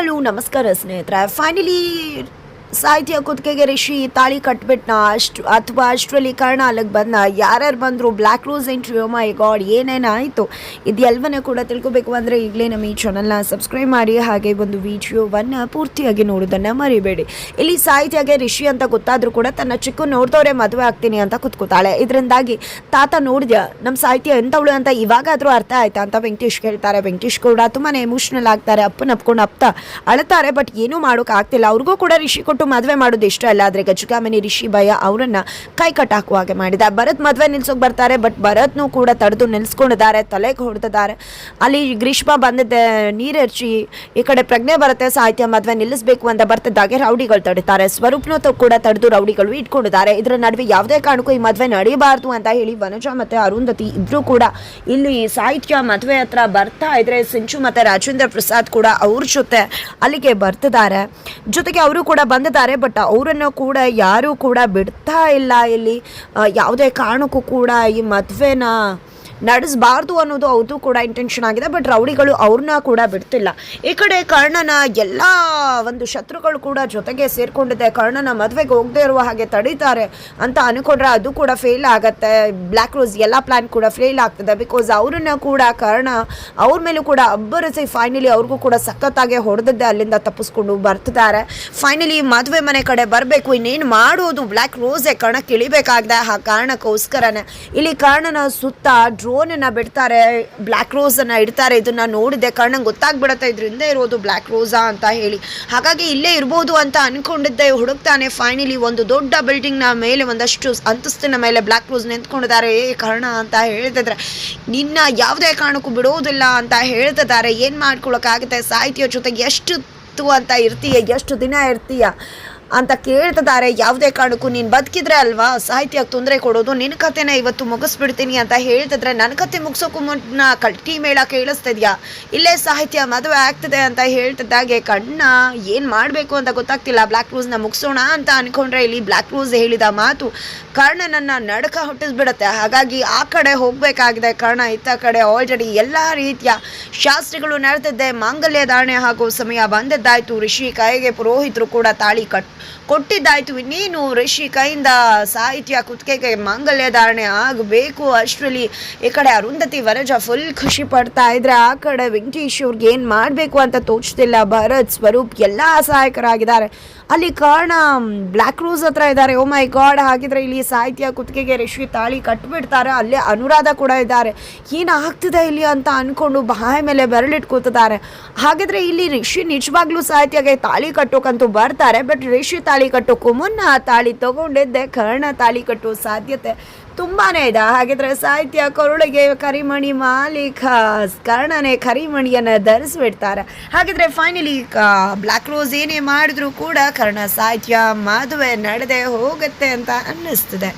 Hi hello ನಮಸ್ಕಾರ ಸ್ನೇಹಿತರೆ finally ಸಾಹಿತ್ಯ ಕುತ್ತಿಗೆಗೆ ರಿಷಿ ತಾಳಿ ಕಟ್ಬಿಟ್ನ ಅಷ್ಟು ಅಥವಾ ಅಷ್ಟರಲ್ಲಿ ಕಾರಣ ಅಲ್ಲಿಗೆ ಬಂದ ಯಾರ್ಯಾರು ಬಂದರು black rose interview my God ಏನೇನಾಯಿತು ಇದೆಲ್ಲವನ್ನ ಕೂಡ ತಿಳ್ಕೊಬೇಕು ಅಂದರೆ ಈಗಲೇ ನಮ್ಮ ಈ ಚಾನಲ್ನ ಸಬ್ಸ್ಕ್ರೈಬ್ ಮಾಡಿ, ಹಾಗೆ ಒಂದು ವಿಡಿಯೋವನ್ನು ಪೂರ್ತಿಯಾಗಿ ನೋಡೋದನ್ನು ಮರಿಬೇಡಿ. ಇಲ್ಲಿ ಸಾಹಿತ್ಯಗೆ ರಿಷಿ ಅಂತ ಗೊತ್ತಾದರೂ ಕೂಡ ತನ್ನ ಚಿಕ್ಕ ನೋಡ್ದವ್ರೆ ಮದುವೆ ಆಗ್ತೀನಿ ಅಂತ ಕುತ್ಕೋತಾಳೆ. ಇದರಿಂದಾಗಿ ತಾತ ನೋಡಿದ್ಯ ನಮ್ಮ ಸಾಹಿತ್ಯ ಎಂಥವಳು ಅಂತ ಇವಾಗಾದರೂ ಅರ್ಥ ಆಯ್ತಾ? ಅಂತ ವೆಂಕಟೇಶ್ ಕೇಳ್ತಾರೆ. ವೆಂಕಟೇಶ್ ಕೂಡ ತುಂಬಾ ಎಮೋಷ್ನಲ್ ಆಗ್ತಾರೆ, ಅಪ್ಪನ ಅಪ್ಕೊಂಡು ಅಪ್ತ ಅಳ್ತಾರೆ ಬಟ್ ಏನೂ ಮಾಡೋಕ್ಕಾಗ್ತಿಲ್ಲ ಅವ್ರಿಗೂ ಕೂಡ ರಿಷಿ ಕೊಟ್ಟು ಮದುವೆ ಮಾಡೋದು ಇಷ್ಟ ಅಲ್ಲ, ಆದರೆ ಗಜಗಾಮಿನಿ ರಿಷಿ ಭಯ ಅವರನ್ನ ಕೈ ಕಟ್ಟಾಕುವ ಹಾಗೆ ಮಾಡಿದ. ಭರತ್ ಮದುವೆ ನಿಲ್ಸೋಕೆ ಬರ್ತಾರೆ ಬಟ್ ಭರತ್ನು ಕೂಡ ತಡೆದು ನಿಲ್ಸ್ಕೊಂಡಿದ್ದಾರೆ, ತಲೆಗೆ ಹೊಡೆದಿದ್ದಾರೆ. ಅಲ್ಲಿ ಗ್ರೀಷ್ಮ ಬಂದಿದ್ದೆ, ನೀರೆರ್ಚಿ ಈ ಕಡೆ ಪ್ರಜ್ಞೆ ಬರುತ್ತೆ, ಸಾಹಿತ್ಯ ಮದುವೆ ನಿಲ್ಲಿಸಬೇಕು ಅಂತ ಬರ್ತಿದ್ದಾಗೆ ರೌಡಿಗಳು ತಡಿತಾರೆ. ಸ್ವರೂಪ್ನೂ ಕೂಡ ತಡೆದು ರೌಡಿಗಳು ಇಟ್ಕೊಂಡಿದ್ದಾರೆ. ಇದರ ನಡುವೆ ಯಾವುದೇ ಕಾರಣಕ್ಕೂ ಈ ಮದುವೆ ನಡೆಯಬಾರ್ದು ಅಂತ ಹೇಳಿ ವನಜ ಮತ್ತು ಅರುಂಧತಿ ಇಬ್ಬರು ಕೂಡ ಇಲ್ಲಿ ಸಾಹಿತ್ಯ ಮದುವೆ ಹತ್ರ ಬರ್ತಾ ಇದ್ರೆ ಸಿಂಚು ಮತ್ತು ರಾಜೇಂದ್ರ ಪ್ರಸಾದ್ ಕೂಡ ಅವ್ರ ಜೊತೆ ಅಲ್ಲಿಗೆ ಬರ್ತಿದ್ದಾರೆ. ಜೊತೆಗೆ ಅವರು ಕೂಡ ಬಂದಿದ್ದಾರೆ ಬಟ್ ಅವರನ್ನು ಕೂಡ ಯಾರೂ ಕೂಡ ಬಿಡ್ತಾ ಇಲ್ಲ. ಇಲ್ಲಿ ಯಾವುದೇ ಕಾರಣಕ್ಕೂ ಕೂಡ ಈ ಮದುವೆನ ನಡೆಸಬಾರ್ದು ಅನ್ನೋದು ಅವ್ರದ್ದು ಕೂಡ ಇಂಟೆನ್ಷನ್ ಆಗಿದೆ. ಬಟ್ ರೌಡಿಗಳು ಅವ್ರನ್ನ ಕೂಡ ಬಿಡ್ತಿಲ್ಲ. ಈ ಕಡೆ ಕರ್ಣನ ಎಲ್ಲ ಒಂದು ಶತ್ರುಗಳು ಕೂಡ ಜೊತೆಗೆ ಸೇರ್ಕೊಂಡಿದೆ. ಕರ್ಣನ ಮದುವೆಗೆ ಹೋಗದೆ ಇರುವ ಹಾಗೆ ತಡೀತಾರೆ ಅಂತ ಅನ್ಕೊಂಡ್ರೆ ಅದು ಕೂಡ ಫೇಲ್ ಆಗುತ್ತೆ. ಬ್ಲ್ಯಾಕ್ ರೋಸ್ ಎಲ್ಲ ಪ್ಲಾನ್ ಕೂಡ ಫೇಲ್ ಆಗ್ತದೆ. ಬಿಕಾಸ್ ಅವ್ರನ್ನ ಕೂಡ ಕರ್ಣ ಅವ್ರ ಮೇಲೂ ಕೂಡ ಅಬ್ಬರಿಸಿ ಫೈನಲಿ ಅವ್ರಿಗೂ ಕೂಡ ಸಖತ್ತಾಗಿ ಹೊಡೆದಿದ್ದೆ. ಅಲ್ಲಿಂದ ತಪ್ಪಿಸ್ಕೊಂಡು ಬರ್ತಿದ್ದಾರೆ. ಫೈನಲಿ ಮದುವೆ ಮನೆ ಕಡೆ ಬರಬೇಕು. ಇನ್ನೇನು ಮಾಡೋದು? ಬ್ಲ್ಯಾಕ್ ರೋಸೆ ಕರ್ಣಕ್ಕೆ ಇಳಿಬೇಕಾಗಿದೆ ಆ ಕಾರಣಕ್ಕೋಸ್ಕರನೇ. ಇಲ್ಲಿ ಕರ್ಣನ ಸುತ್ತ ಡ್ರೋನನ್ನು ಬಿಡ್ತಾರೆ ಬ್ಲ್ಯಾಕ್ ರೋಸನ್ನು ಇಡ್ತಾರೆ, ಇದನ್ನ ನೋಡಿದೆ. ಕಾರಣ ಗೊತ್ತಾಗ್ಬಿಡತ್ತೆ, ಇದರಿಂದ ಇರೋದು ಬ್ಲ್ಯಾಕ್ ರೋಸಾ ಅಂತ ಹೇಳಿ. ಹಾಗಾಗಿ ಇಲ್ಲೇ ಇರ್ಬೋದು ಅಂತ ಅನ್ಕೊಂಡಿದ್ದೆ, ಹುಡುಕ್ತಾನೆ. ಫೈನಲಿ ಒಂದು ದೊಡ್ಡ ಬಿಲ್ಡಿಂಗ್ನ ಮೇಲೆ ಒಂದಷ್ಟು ಅಂತಸ್ತಿನ ಮೇಲೆ ಬ್ಲ್ಯಾಕ್ ರೋಸ್ ನಿಂತ್ಕೊಂಡಿದ್ದಾರೆ. ಏ, ಕಾರಣ ಅಂತ ಹೇಳ್ತಿದ್ರೆ. ನಿನ್ನ ಯಾವುದೇ ಕಾರಣಕ್ಕೂ ಬಿಡೋದಿಲ್ಲ ಅಂತ ಹೇಳ್ತಿದ್ದಾರೆ ಏನು ಮಾಡ್ಕೊಳ್ಳೋಕ್ಕಾಗುತ್ತೆ ಸಾಹಿತ್ಯ ಜೊತೆಗೆ ಎಷ್ಟು ಅಂತ ಇರ್ತೀಯ? ಎಷ್ಟು ದಿನ ಇರ್ತೀಯ? ಅಂತ ಕೇಳ್ತಿದ್ದಾರೆ. ಯಾವುದೇ ಕಾರಣಕ್ಕೂ ನೀನು ಬದುಕಿದ್ರೆ ಅಲ್ವಾ? ಸಾಹಿತ್ಯಕ್ಕೆ ತೊಂದರೆ ಕೊಡೋದು ನಿನ್ನ ಕಥೆನ. ಇವತ್ತು ಮುಗಿಸ್ಬಿಡ್ತೀನಿ ಅಂತ ಹೇಳ್ತಿದ್ರೆ ನನ್ನ ಕತೆ ಮುಗಿಸೋಕ್ಕೂ ಮುನ್ನ ಕಟ್ಟಿ ಮೇಳ ಕೇಳಿಸ್ತಿದ್ಯಾ? ಇಲ್ಲೇ ಸಾಹಿತ್ಯ ಮದುವೆ ಆಗ್ತದೆ ಅಂತ ಹೇಳ್ತಿದ್ದಾಗೆ ಕಣ್ಣ. ಏನು ಮಾಡಬೇಕು ಅಂತ ಗೊತ್ತಾಗ್ತಿಲ್ಲ. ಬ್ಲ್ಯಾಕ್ ರೋಸ್ನ ಮುಗಿಸೋಣ ಅಂತ ಅಂದ್ಕೊಂಡ್ರೆ ಇಲ್ಲಿ ಬ್ಲ್ಯಾಕ್ ರೋಸ್ ಹೇಳಿದ ಮಾತು ಕರ್ಣನನ್ನ ನಡಕ ಹುಟ್ಟಿಸ್ಬಿಡುತ್ತೆ. ಹಾಗಾಗಿ ಆ ಕಡೆ ಹೋಗಬೇಕಾಗಿದೆ ಕರ್ಣ. ಇತ್ತ ಕಡೆ ಆಲ್ರೆಡಿ ಎಲ್ಲ ರೀತಿಯ ಶಾಸ್ತ್ರಗಳು ನಡೆದಿದ್ದೆ. ಮಾಂಗಲ್ಯ ಧಾರಣೆ ಹಾಗೂ ಸಮಯ ಬಂದದ್ದಾಯಿತು. ಋಷಿ ಕೈಗೆ ಪುರೋಹಿತರು ಕೂಡ ತಾಳಿ ಕಟ್ ಕೊಟ್ಟಿದ್ದಾಯ್ತು. ಇನ್ನೇನು ಋಷಿ ಕೈಯಿಂದ ಸಾಹಿತ್ಯ ಕುತ್ತಿಗೆಗೆ ಮಾಂಗಲ್ಯ ಧಾರಣೆ ಆಗಬೇಕು. ಅಷ್ಟರಲ್ಲಿ ಈ ಕಡೆ ಅರುಂಧತಿ ವರಜ ಫುಲ್ ಖುಷಿ ಪಡ್ತಾ ಇದ್ರೆ ಆ ಕಡೆ ವೆಂಕಟೇಶ್ ಅವ್ರಿಗೆ ಏನು ಮಾಡಬೇಕು ಅಂತ ತೋಚ್ತಿಲ್ಲ. ಭರತ್ ಸ್ವರೂಪ್ ಎಲ್ಲ ಸಹಾಯಕರಾಗಿದ್ದಾರೆ. ಅಲ್ಲಿ ಕಾರಣ ಬ್ಲ್ಯಾಕ್ ರೋಸ್ ಹತ್ರ ಇದ್ದಾರೆ. ಓ ಮೈ ಗಾಡ್ ಹಾಗಿದ್ರೆ ಇಲ್ಲಿ ಸಾಹಿತ್ಯ ಕುತ್ತಿಗೆಗೆ ಋಷಿ ತಾಳಿ ಕಟ್ಬಿಡ್ತಾರೆ. ಅಲ್ಲೇ ಅನುರಾಧ ಕೂಡ ಇದ್ದಾರೆ. ಏನಾಗ್ತಿದೆ ಇಲ್ಲಿ ಅಂತ ಅನ್ಕೊಂಡು ಬಾಯ ಮೇಲೆ ಬೆರಳಿಟ್ಕೋತಿದ್ದಾರೆ ಹಾಗಿದ್ರೆ ಇಲ್ಲಿ ಋಷಿ ನಿಜವಾಗ್ಲೂ ಸಾಹಿತ್ಯಗೆ ತಾಳಿ ಕಟ್ಟೋಕಂತೂ ಬರ್ತಾರೆ. ಬಟ್ ರಿಷಿ ತಾಳಿ ಕಟ್ಟೋಕ್ಕೂ ಮುನ್ನ ತಾಳಿ ತಗೊಂಡಿದ್ದೆ. ಕರ್ಣ ತಾಳಿ ಕಟ್ಟೋ ಸಾಧ್ಯತೆ ತುಂಬಾನೇ ಇದೆ. ಹಾಗಿದ್ರೆ ಸಾಹಿತ್ಯ ಕರುಳಿಗೆ ಕರಿಮಣಿ ಮಾಲೀಕ ಕರ್ಣನೇ ಕರಿಮಣಿಯನ್ನು ಧರಿಸಿಬಿಡ್ತಾರೆ. ಹಾಗಿದ್ರೆ ಫೈನಲಿ ಬ್ಲ್ಯಾಕ್ ರೋಸ್ ಏನೇ ಮಾಡಿದ್ರು ಕೂಡ ಕರ್ಣ ಸಾಹಿತ್ಯ ಮದುವೆ ನಡೆದೇ ಹೋಗುತ್ತೆ ಅಂತ ಅನ್ನಿಸ್ತದೆ.